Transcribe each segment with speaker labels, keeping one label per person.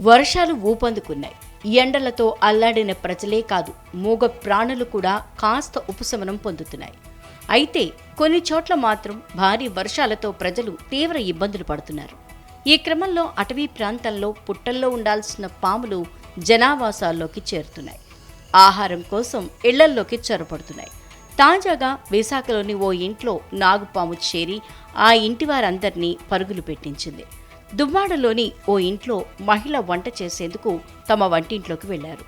Speaker 1: వర్షాలు ఊపందుకున్నాయి. ఎండలతో అల్లాడిన ప్రజలే కాదు మూగ ప్రాణులు కూడా కాస్త ఉపశమనం పొందుతున్నాయి. అయితే కొన్ని చోట్ల మాత్రం భారీ వర్షాలతో ప్రజలు తీవ్ర ఇబ్బందులు పడుతున్నారు. ఈ క్రమంలో అటవీ ప్రాంతాల్లో పుట్టల్లో ఉండాల్సిన పాములు జనావాసాల్లోకి చేరుతున్నాయి. ఆహారం కోసం ఇళ్ళల్లోకి చొరపడుతున్నాయి. తాజాగా విశాఖలోని ఓ ఇంట్లో నాగుపాము చేరి ఆ ఇంటి వారందరినీ పరుగులు పెట్టించింది. దువ్వాడలోని ఓ ఇంట్లో మహిళ వంట చేసేందుకు తమ వంటింట్లోకి వెళ్ళారు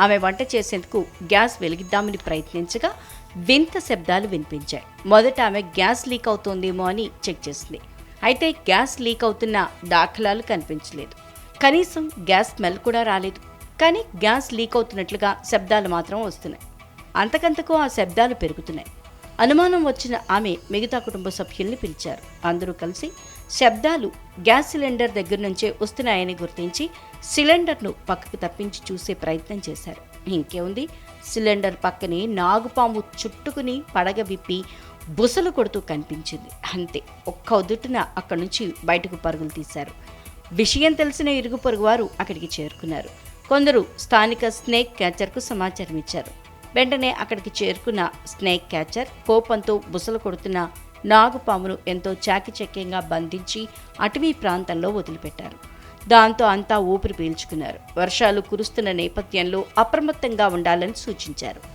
Speaker 1: ఆమె వంట చేసేందుకు గ్యాస్ వెలిగిద్దామని ప్రయత్నించగా వింత శబ్దాలు వినిపించాయి. మొదట ఆమె గ్యాస్ లీక్ అవుతోందేమో అని చెక్ చేసింది. అయితే గ్యాస్ లీక్ అవుతున్న దాఖలాలు కనిపించలేదు. కనీసం గ్యాస్ స్మెల్ కూడా రాలేదు. కానీ గ్యాస్ లీక్ అవుతున్నట్లుగా శబ్దాలు మాత్రం వస్తున్నాయి. అంతకంతకు ఆ శబ్దాలు పెరుగుతున్నాయి. అనుమానం వచ్చిన ఆమె మిగతా కుటుంబ సభ్యుల్ని పిలిచారు. అందరూ కలిసి శబ్దాలు గ్యాస్ సిలిండర్ దగ్గర నుంచే వస్తున్నాయని గుర్తించి సిలిండర్ను పక్కకు తప్పించి చూసే ప్రయత్నం చేశారు. ఇంకేముంది? సిలిండర్ పక్కనే నాగుపాము చుట్టుకుని పడగ విప్పి బుసలు కొడుతూ కనిపించింది. అంతే ఒక్క ఉదుటిన అక్కడి నుంచి బయటకు పరుగులు తీశారు. విషయం తెలిసిన ఇరుగు పొరుగు వారు అక్కడికి చేరుకున్నారు. కొందరు స్థానిక స్నేక్ క్యాచర్కు సమాచారం ఇచ్చారు వెంటనే అక్కడికి చేరుకున్న స్నేక్ క్యాచర్ కోపంతో బుసలు కొడుతున్న నాగుపామును ఎంతో చాకిచక్యంగా బంధించి అటవీ ప్రాంతంలో వదిలిపెట్టారు. దాంతో అంతా ఊపిరి పీల్చుకున్నారు. వర్షాలు కురుస్తున్న నేపథ్యంలో అప్రమత్తంగా ఉండాలని సూచించారు.